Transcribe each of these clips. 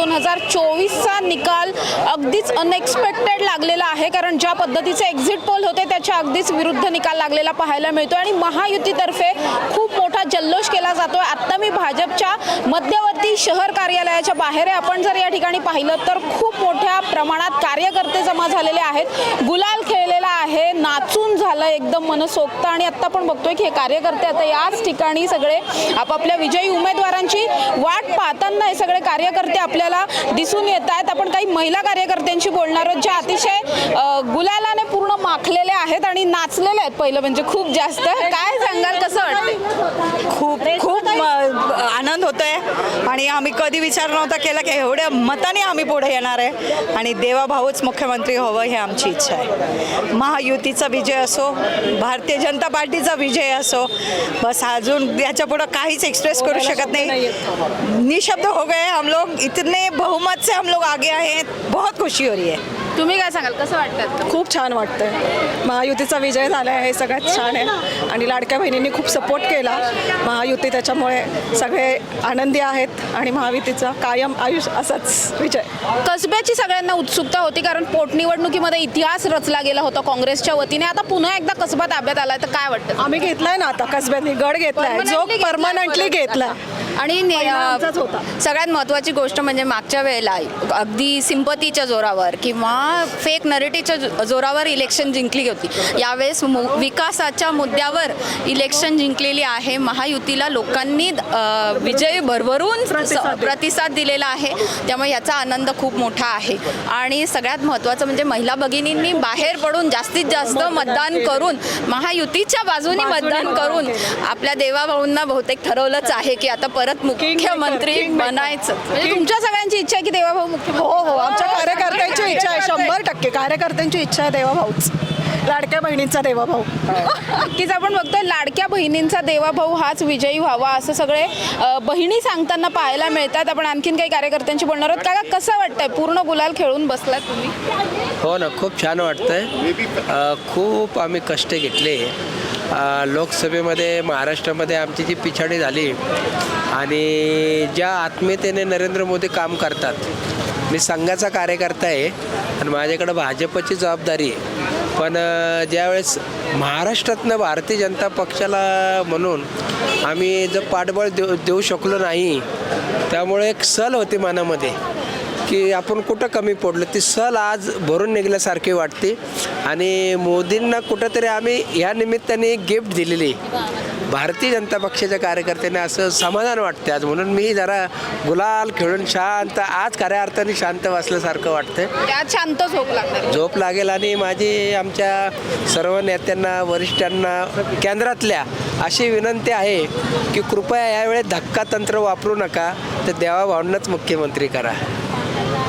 दोन हजार चोवीसचा निकाल अगदीच अनएक्सपेक्टेड लागलेला आहे कारण ज्या पद्धतीचे एक्झिट पोल होते त्याच्या अगदीच विरुद्ध निकाल लागलेला पाहायला मिळतो आणि महायुतीतर्फे खूप मोठा जल्लोष केला जातोय. आत्ता मी भाजपच्या मध्यवर्ती शहर कार्यालयाच्या बाहेर आहे. आपण जर या ठिकाणी पाहिलं तर खूप मोठ्या प्रमाणात कार्यकर्ते जमा झालेले आहेत. गुलाल खेळलेला आहे. नाचून झालं एकदम मनसोक्त. आणि आत्ता आपण बघतोय की हे कार्यकर्ते आता याच ठिकाणी सगळे आपापल्या विजयी उमेदवारांची वाट पाहताना हे सगळे कार्यकर्ते आपल्याला दिसून येत आहेत. आपण काही महिला कार्यकर्त्यांशी बोलणार आहोत ज्या अतिशय गुलालाने पूर्ण माखलेल्या आहेत आणि नाचलेल्या आहेत पहिलं म्हणजे खूप जास्त. काय सांगाल कसं वाटतं खूप खूप आनंद होतोय. आणि आम्ही कधी विचार नव्हता केला की एवढ्या मताने आम्ही पुढे येणार आहे. आणि देवाभाऊच मुख्यमंत्री हवं हे आमची इच्छा आहे. महायुतीचा विजय असो भारतीय जनता पार्टीचा विजय असो बस अजून याच्या पुढं काहीच एक्सप्रेस करू शकत नाही. निशब्द हो गए हम लोग. इतने बहुमत से हम लोग आगे हैं. बहुत खुशी हो रही है. तुम्ही काय सांगाल? कसं वाटतं खूप छान वाटतंय. महायुतीचा विजय झाला आहे हे सगळ्यात छान आहे. आणि लाडक्या बहिणींनी खूप सपोर्ट केला. महायुती त्याच्यामुळे सगळे आनंदी आहेत आणि महायुतीचा कायम आयुष्य असाच विजय. कसब्याची सगळ्यांना उत्सुकता होती कारण पोटनिवडणुकीमध्ये इतिहास रचला गेला होता काँग्रेसच्या वतीने. आता पुन्हा एकदा कसबा ताब्यात आलाय तर काय वाटतं? आम्ही घेतलाय ना आता कसब्यानी गड घेतलाय जो परमनंटली घेतला. आणि. सगळ्यात महत्त्वाची गोष्ट म्हणजे मागच्या वेळेला अगदी सिंपतीच्या जोरावर किंवा फेक नरेटिव्हच्या जो- जोरावर इलेक्शन जिंकली होती. यावेळेस मु विकासाच्या मुद्द्यावर इलेक्शन जिंकलेली आहे. महायुतीला लोकांनी विजय भरभरून प्रतिसाद दिलेला आहे. त्यामुळे याचा आनंद खूप मोठा आहे. आणि सगळ्यात महत्त्वाचं म्हणजे महिला भगिनींनी बाहेर पडून जास्तीत जास्त मतदान करून महायुतीच्या बाजूने मतदान करून आपल्या देवाभाऊंना बहुतेक ठरवलंच आहे की आता परत मुख्यमंत्री. बनायचं. म्हणजे तुमच्या सगळ्यांची इच्छा आहे की देवाभाऊ मुख्यमंत्री हो हो आमच्या कार्यकर्त्यांची इच्छा आहे. शंभर टक्के. कार्यकर्त्यांची इच्छा आहे देवाभाऊच लाडक्या बहिणींचा देवाभाऊ नक्कीच आपण बघतोय लाडक्या बहिणींचा देवाभाऊ हाच विजयी व्हावा असं सगळे बहिणी सांगताना पाहायला मिळतात. आपण आणखीन काही कार्यकर्त्यांशी बोलणार आहोत. का कसं वाटतंय? पूर्ण गुलाल खेळून बसलात तुम्ही? हो ना खूप छान वाटतंय. खूप आम्ही कष्ट घेतले. लोकसभेमध्ये महाराष्ट्रामध्ये आमची जी पिछाडी झाली आणि ज्या आत्मीयतेने नरेंद्र मोदी काम करतात. मी संघाचा कार्यकर्ता आहे. आणि माझ्याकडं भाजपची जबाबदारी आहे. पण ज्यावेळेस महाराष्ट्रातनं भारतीय जनता पक्षाला म्हणून आम्ही जर पाठबळ देऊ देऊ शकलो नाही त्यामुळे एक सल होती मनामध्ये की आपण कुठं कमी पडलो. ती सल आज भरून निघल्यासारखी वाटते. आणि मोदींना कुठंतरी आम्ही ह्या निमित्ताने एक गिफ्ट दिलेली भारतीय जनता पक्षाच्या कार्यकर्त्यांना असं समाधान वाटते आज म्हणून मी जरा गुलाल खेळून शांत आज खऱ्या अर्थाने शांत बसल्यासारखं वाटतंय. त्यात शांत झोप लागणार. झोप लागेल आणि माझी आमच्या सर्व नेत्यांना वरिष्ठांना केंद्रातल्या अशी विनंती आहे की कृपया यावेळेस धक्का तंत्र वापरू नका तर देवाभावनाच मुख्यमंत्री करा.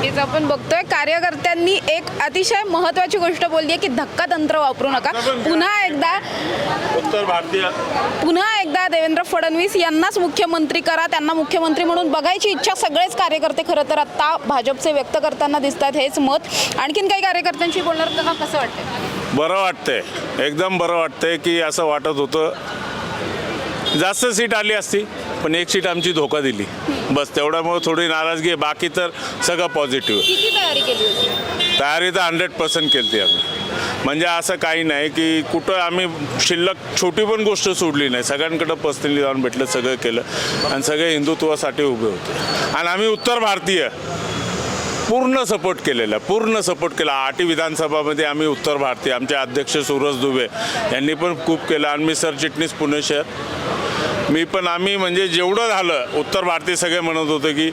हेच आपण बघतोय. कार्यकर्त्यांनी एक अतिशय महत्वाची गोष्ट बोलली आहे की धक्का तंत्र वापरू नका. पुन्हा एकदा उत्तर भारतीय. पुन्हा एकदा देवेंद्र फडणवीस यांनाच मुख्यमंत्री करा त्यांना मुख्यमंत्री म्हणून बघायची इच्छा सगळेच कार्यकर्ते खरं तर आत्ता भाजपचे व्यक्त करताना दिसतात हेच मत. आणखीन काही कार्यकर्त्यांशी बोलणार का कसं वाटतं बरं वाटतंय. एकदम बरं वाटतंय की असं वाटत होतं. जास्त सीट आली असती पण एक सीट आमची धोका दिली. बस तेवढ्यामुळे थोडी नाराजगी आहे. बाकी तर सगळं पॉझिटिव्ह किती तयारी केली होती? तयारी तर हंड्रेड पर्सेंट केली आम्ही. म्हणजे असं काही नाही की कुठं आम्ही शिल्लक छोटी पण गोष्ट सोडली नाही. सगळ्यांकडं पर्सनली जाऊन भेटलं सगळं केलं. आणि सगळे हिंदुत्वासाठी उभे होते. आणि आम्ही उत्तर भारतीय. पूर्ण सपोर्ट केलेला पूर्ण सपोर्ट केला. आठी विधानसभामध्ये आम्ही उत्तर भारतीय. आमचे अध्यक्ष सूरज दुबे यांनी पण खूप केलं. आणि मी सरचिटणीस पुणे शहर. मी पण आम्ही म्हणजे जेवढं झालं उत्तर भारतीय सगळे म्हणत होते की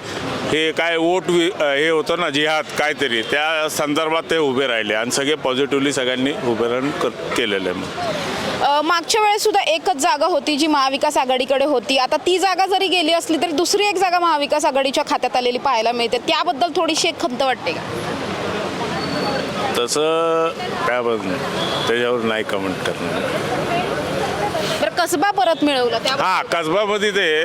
हे काय वोट हे होतं ना जिहाद काहीतरी त्या संदर्भात ते उभे राहिले आणि सगळे पॉझिटिव्हली सगळ्यांनी उभे राहून क केलेलं आहे. मग मागच्या वेळेस सुद्धा एकच जागा होती जी महाविकास आघाडीकडे होती. आता ती जागा जरी गेली असली तरी दुसरी एक जागा महाविकास आघाडीच्या खात्यात आलेली पाहायला मिळते. त्याबद्दल थोडीशी एक खंत वाटते का? तसं त्याबद्दल त्याच्यावर नाही कमेंट करणार. बरं कसबा परत मिळवला त्या हां कसबामध्ये ते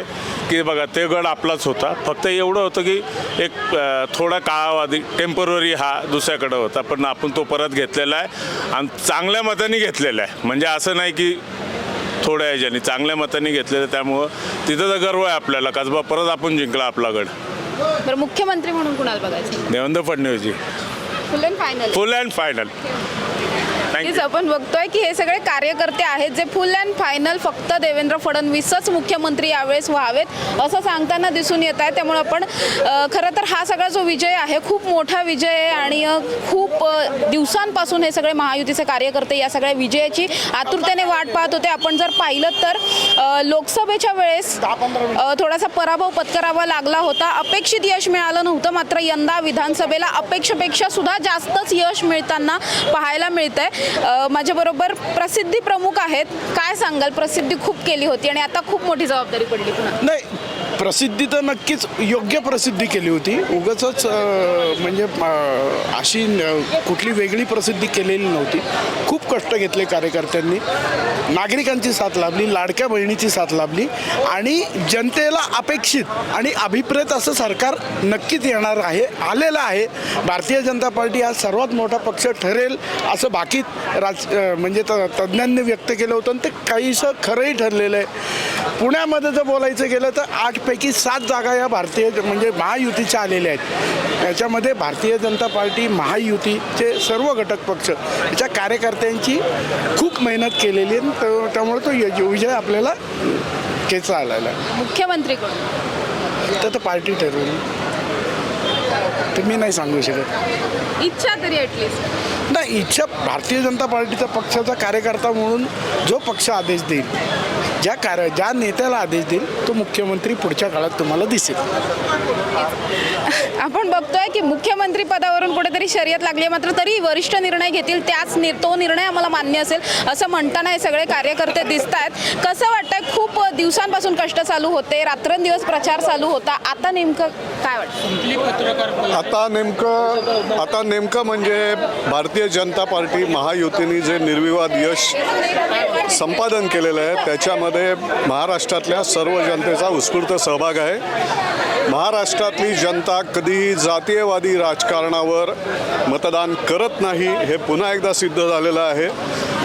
की बघा ते गड आपलाच होता. फक्त एवढं होतं की एक अ, थोडा काळावादी टेंपररी हा दुसऱ्याकडं होता. पण आपण तो परत घेतलेला आहे आणि चांगल्या मताने घेतलेला आहे. म्हणजे असं नाही की थोड्या ह्याच्याने चांगल्या मताने घेतलेलं आहे, त्यामुळं तिथं तर गर्व आहे आपल्याला. कसबा परत आपण जिंकला आपला गड. बरं मुख्यमंत्री म्हणून कुणाला बघायचं? Devendra Fadnavis ji. Full and final full and final नक्कीच आपण बघतोय की हे सगळे कार्यकर्ते आहेत जे फुल अँड फायनल फक्त देवेंद्र फडणवीसच मुख्यमंत्री यावेळेस व्हावेत असं सांगताना दिसून येत आहे. त्यामुळे आपण खरं तर हा सगळा जो विजय आहे खूप मोठा विजय आहे आणि खूप दिवसांपासून हे सगळे महायुतीचे कार्यकर्ते या सगळ्या विजयाची आतुरतेने वाट पाहत होते. आपण जर पाहिलं तर लोकसभेच्या वेळेस थोडासा पराभव पत्करावा लागला होता. अपेक्षित यश मिळालं नव्हतं मात्र यंदा विधानसभेला अपेक्षेपेक्षा सुद्धा जास्तच यश मिळताना पाहायला मिळत आहे माझ्याबरोबर प्रसिद्धी प्रमुख आहेत. काय सांगाल? प्रसिद्धी खूप केली होती आणि आता खूप मोठी जबाबदारी पडली पुन्हा. नाही प्रसिद्धी तर नक्कीच योग्य प्रसिद्धी केली होती. उगच म्हणजे अशी कुठली वेगळी प्रसिद्धी केलेली नव्हती. खूप कष्ट घेतले कार्यकर्त्यांनी. नागरिकांची साथ लाभली लाडक्या बहिणीची साथ लाभली आणि जनतेला अपेक्षित आणि अभिप्रेत असं सरकार नक्कीच येणार आहे आलेलं आहे. भारतीय जनता पार्टी हा सर्वात मोठा पक्ष ठरेल असं बाकी राज म्हणजे त तज्ज्ञांनी व्यक्त केलं होतं आणि ते काहीसं खरंही ठरलेलं आहे. पुण्यामध्ये जर बोलायचं गेलं तर आठ आठपैकी सात जागा या भारतीय म्हणजे महायुतीच्या आलेल्या आहेत. याच्यामध्ये भारतीय जनता पार्टी महायुतीचे सर्व घटक पक्ष याच्या कार्यकर्त्यांची खूप मेहनत केलेली आहे. त्यामुळे तो विजय आपल्याला खेचा आलेला आहे. मुख्यमंत्री तर तर पार्टी ठरवली. तर मी नाही सांगू शकत. इच्छा तरी ॲटलिस्ट नाही इच्छा भारतीय जनता पार्टीचा पक्षाचा कार्यकर्ता म्हणून जो पक्ष आदेश देईल ज्या कार्य ज्या नेत्याला आदेश देईल तो मुख्यमंत्री पुढच्या काळात तुम्हाला दिसेल. आपण बघतोय की मुख्यमंत्री पदावरून कुठेतरी शर्यत लागली आहे मात्र तरी वरिष्ठ निर्णय घेतील त्याच नि तो निर्णय आम्हाला मान्य असेल असं म्हणताना हे सगळे कार्यकर्ते दिसत आहेत कसं वाटतंय? खूप दिवसांपासून कष्ट चालू होते रात्रंदिवस प्रचार चालू होता. आता नेमकं काय वाटतं? आता नेमकं आता नेमकं म्हणजे भारतीय जनता पार्टी महायुतीने जे निर्विवाद यश संपादन केलेलं आहे त्याच्यामध्ये महाराष्ट्रातल्या सर्व जनतेचा उत्स्फूर्त सहभाग आहे. महाराष्ट्रातली जनता कधीही जातीयवादी राजकारणावर मतदान करत नाही हे पुन्हा एकदा सिद्ध झालेलं आहे.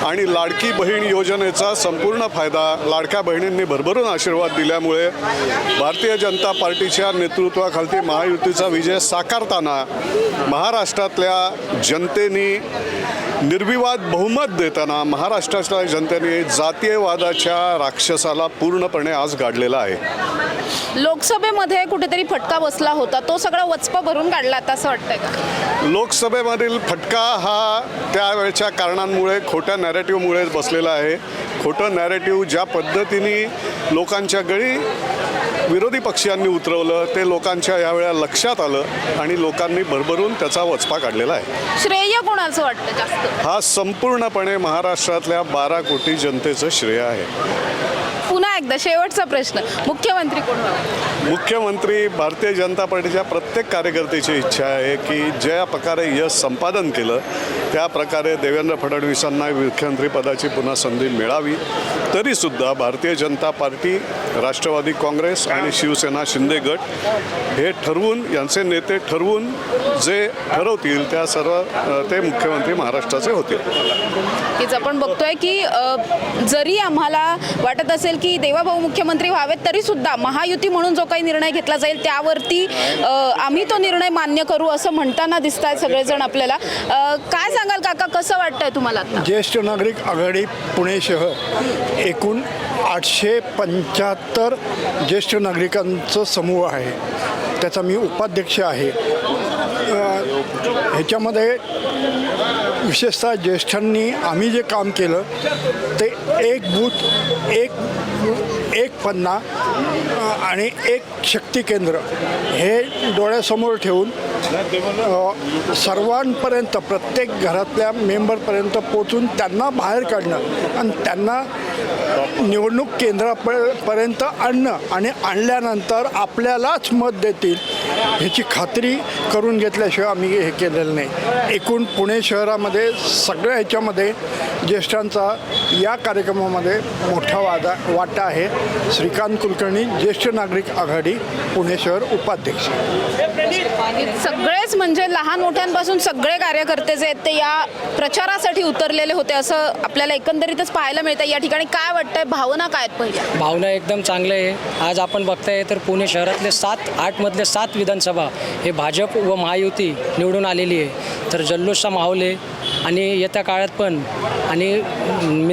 आणि लाडकी बहीण योजनेचा संपूर्ण फायदा लाडक्या बहिणींनी भरभरून आशीर्वाद दिल्यामुळे भारतीय जनता पार्टीच्या नेतृत्वाखालती महायुतीचा विजय साकारताना महाराष्ट्रातल्या जनतेनी निर्विवाद बहुमत देताना महाराष्ट्राच्या जनतेने जातीयवादाच्या राक्षसाला पूर्णपणे आज गाडलेला आहे. लोकसभेमध्ये कुठेतरी फटका बसला होता. तो सगळा वचपा भरून काढला आता असं वाटतंय का? लोकसभेमधील फटका हा त्यावेळच्या कारणांमुळे खोट्या नॅरेटिव्हमुळे बसलेला आहे. खोटं नॅरेटिव्ह ज्या पद्धतीने लोकांच्या गळी विरोधी पक्षीयांनी उतरवलं ते लोकांच्या यावेळेला लक्षात आलं आणि लोकांनी भरभरून त्याचा वचपा काढलेला आहे. श्रेय कोणाचं वाटतं जास्त? हा संपूर्णपणे महाराष्ट्रातल्या बारा कोटी जनतेचं श्रेय आहे. एकदा शेवटचा प्रश्न. मुख्यमंत्री कोण व्हावं मुख्यमंत्री भारतीय जनता पार्टीच्या प्रत्येक कार्यकर्त्याची इच्छा आहे की ज्या प्रकारे यश संपादन केलं त्या प्रकारे देवेंद्र फडणवीसांना मुख्यमंत्रीपदाची पुन्हा संधी मिळावी. तरीसुद्धा भारतीय जनता पार्टी राष्ट्रवादी काँग्रेस आणि शिवसेना शिंदे गट हे ठरवून यांचे नेते ठरवून जे ठरवतील त्या सर्व ते मुख्यमंत्री महाराष्ट्राचे होतील. आपण बघतोय की जरी आम्हाला वाटत असेल की देवाभाऊ मुख्यमंत्री व्हावेत तरी सुद्धा महायुती म्हणून जो काही निर्णय घेतला जाईल त्यावरती आम्ही तो निर्णय मान्य करू असं म्हणताना दिसत आहेत सगळेजण आपल्याला. काय सांगाल काका कसं वाटतंय तुम्हाला ज्येष्ठ नागरिक आघाडी पुणे शहर एकूण आठशे पंच्याहत्तर ज्येष्ठ नागरिकांचं समूह आहे. त्याचा मी उपाध्यक्ष आहे. ह्याच्यामध्ये विशेषतः ज्येष्ठांनी आम्ही जे काम केलं ते एक बूथ एक एक पन्ना आणि एक शक्ती केंद्र. हे डोळ्यासमोर ठेवून सर्वांपर्यंत प्रत्येक घरातल्या मेंबरपर्यंत पोचून त्यांना बाहेर काढणं आणि त्यांना निवडणूक केंद्रापर्यंत आणणं आणि आणल्यानंतर आपल्यालाच मत देतील ह्याची खात्री करून घेतल्याशिवाय आम्ही हे केलेलं नाही. एकूण पुणे शहरामध्ये सगळ्या ह्याच्यामध्ये ज्येष्ठांचा या कार्यक्रमामध्ये मोठा वादा वाटा आहे. श्रीकांत कुलकर्णी ज्येष्ठ नागरिक आघाडी पुणे शहर उपाध्यक्ष. सगळेच म्हणजे लहान मोठ्यांपासून सगळे कार्यकर्ते जे आहेत ते या प्रचारासाठी उतरलेले होते असं आपल्याला एकंदरीतच पाहायला मिळतं या ठिकाणी काय वाटतंय? भावना काय आहेत पहिल्या? भावना एकदम चांगलं आहे. आज आपण बघताय तर पुणे शहरातले सात आठमधले सात विधानसभा हे भाजप व महायुती निवडून आलेली आहे. तर जल्लोषचा माहोल आहे. आणि येत्या काळात पण. आणि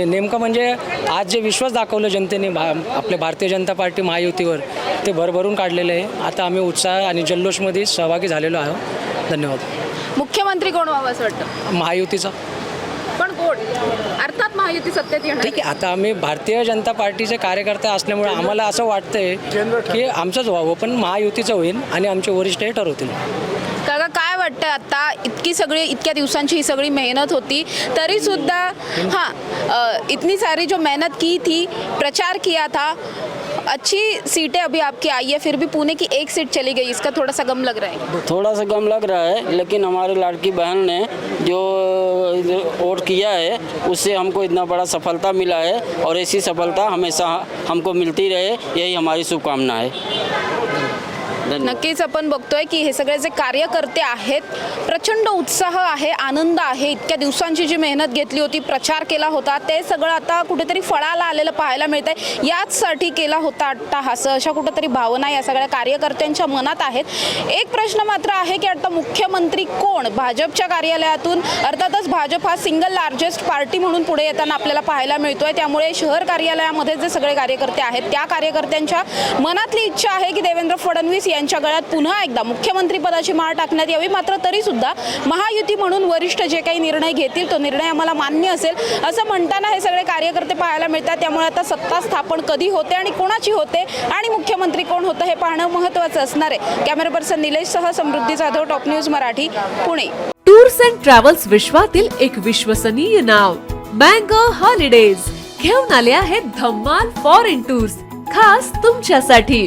नेमकं म्हणजे आज जे विश्वास दाखवलं जनतेने भा आपल्या भारतीय जनता पार्टी महायुतीवर ते भरभरून काढलेलं आहे. आता आम्ही उत्साह आणि जल्लोषमध्ये सहभागी झालेलो आहोत. धन्यवाद. मुख्यमंत्री कोण व्हावं असं वाटतं? महायुतीचा. पण कोण? अर्थात महायुती सत्तेत येणार ठीक आहे. आता आम्ही भारतीय जनता पार्टीचे कार्यकर्ते असल्यामुळे आम्हाला असं वाटतंय की आमचंच व्हावं पण महायुतीचं होईल आणि आमचे वरिष्ठ हे ठरवतील. आता इतकी सगळी, इतक्या दिवसांची ही सगळी मेहनत होती तरी सुद्धा हाँ इतनी सारी जो मेहनत की थी, प्रचार किया था, अच्छी सीटें अभी आपकी आई है, फिर भी पुणे की एक सीट चली गई, इसका थोड़ा सा गम लग रहा है? थोड़ा सा गम लग रहा है, लेकिन हमारे लाड़की बहन ने जो वोट किया है, उससे हमको इतना बड़ा सफलता मिला है, और ऐसी सफलता हमेशा हमको मिलती रहे, यही हमारी शुभकामना है। नक्कीच आपण बघतोय की हे सगळे जे कार्यकर्ते आहेत प्रचंड उत्साह आहे आनंद आहे. इतक्या दिवसांची जी मेहनत घेतली होती प्रचार केला होता ते सगळं आता कुठेतरी फळाला आलेलं पाहायला मिळत आहे याचसाठी केला होता अट्टाहास. अशा कुठेतरी भावना या सगळ्या कार्यकर्त्यांच्या मनात आहेत. एक प्रश्न मात्र आहे की आता मुख्यमंत्री कोण? भाजपच्या कार्यालयातून अर्थातच भाजप हा सिंगल लार्जेस्ट पार्टी म्हणून पुढे येताना आपल्याला पाहायला मिळतोय. त्यामुळे शहर कार्यालयामध्ये जे सगळे कार्यकर्ते आहेत त्या कार्यकर्त्यांच्या मनातली इच्छा आहे की देवेंद्र फडणवीस यांच्या गळ्यात पुन्हा एकदा मुख्यमंत्री पदाची माळ टाकण्यात यावी. मात्र तरी सुद्धा महायुती म्हणून वरिष्ठ जे काही निर्णय घेतील तो निर्णय आम्हाला मान्य असेल. असं म्हणताना हे सगळे कार्यकर्ते पाहायला मिळतात. त्यामुळे आता सत्ता स्थापन कधी होते आणि कोणाची होते आणि मुख्यमंत्री कोण होतं हे पाहणं महत्त्वाचं असणार आहे. Camera person निलेशसह Samruddhi Jadhav top news Marathi Pune. Tours and travels विश्वातील एक विश्वसनीय नाव मँगो हॉलिडेज. घेऊन आले आहेत धम्माल फॉरेन टूर्स खास तुमच्यासाठी.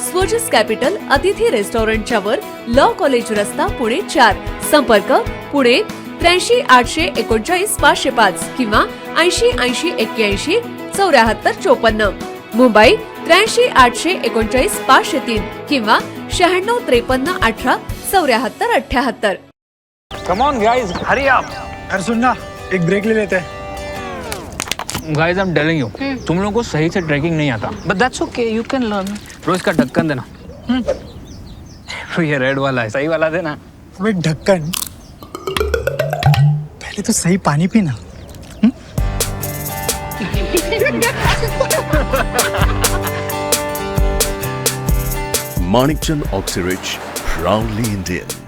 स्वजस कॅपिटल अतिथी रेस्टॉरंटच्या वर लॉ कॉलेज रस्ता पुणे चार. संपर्क पुणे त्र्याऐंशी आठशे एकोणचाळीस पाचशे पाच किंवा ऐंशी ऐंशी एक्क्याऐंशी चौऱ्याहत्तर चोपन्न. मुंबई त्र्याऐंशी आठशे एकोणचाळीस पाचशे तीन किंवा शहाण्णव त्रेपन्न अठरा चौऱ्याहत्तर अठ्याहत्तर. कम ऑन गाइस हरी आप अरे सुन ना एक ब्रेक ले लेते. हैं guys I am telling you तुम लोगों को सही से ट्रैकिंग नहीं आता. But that's okay you can learn रोज का ढक्कन देना। हम्म। तो ये रेड वाला है। सही वाला देना। अबे ढक्कन। पहले तो सही पानी पीना। Manikchand Oxyrich, proudly Indian.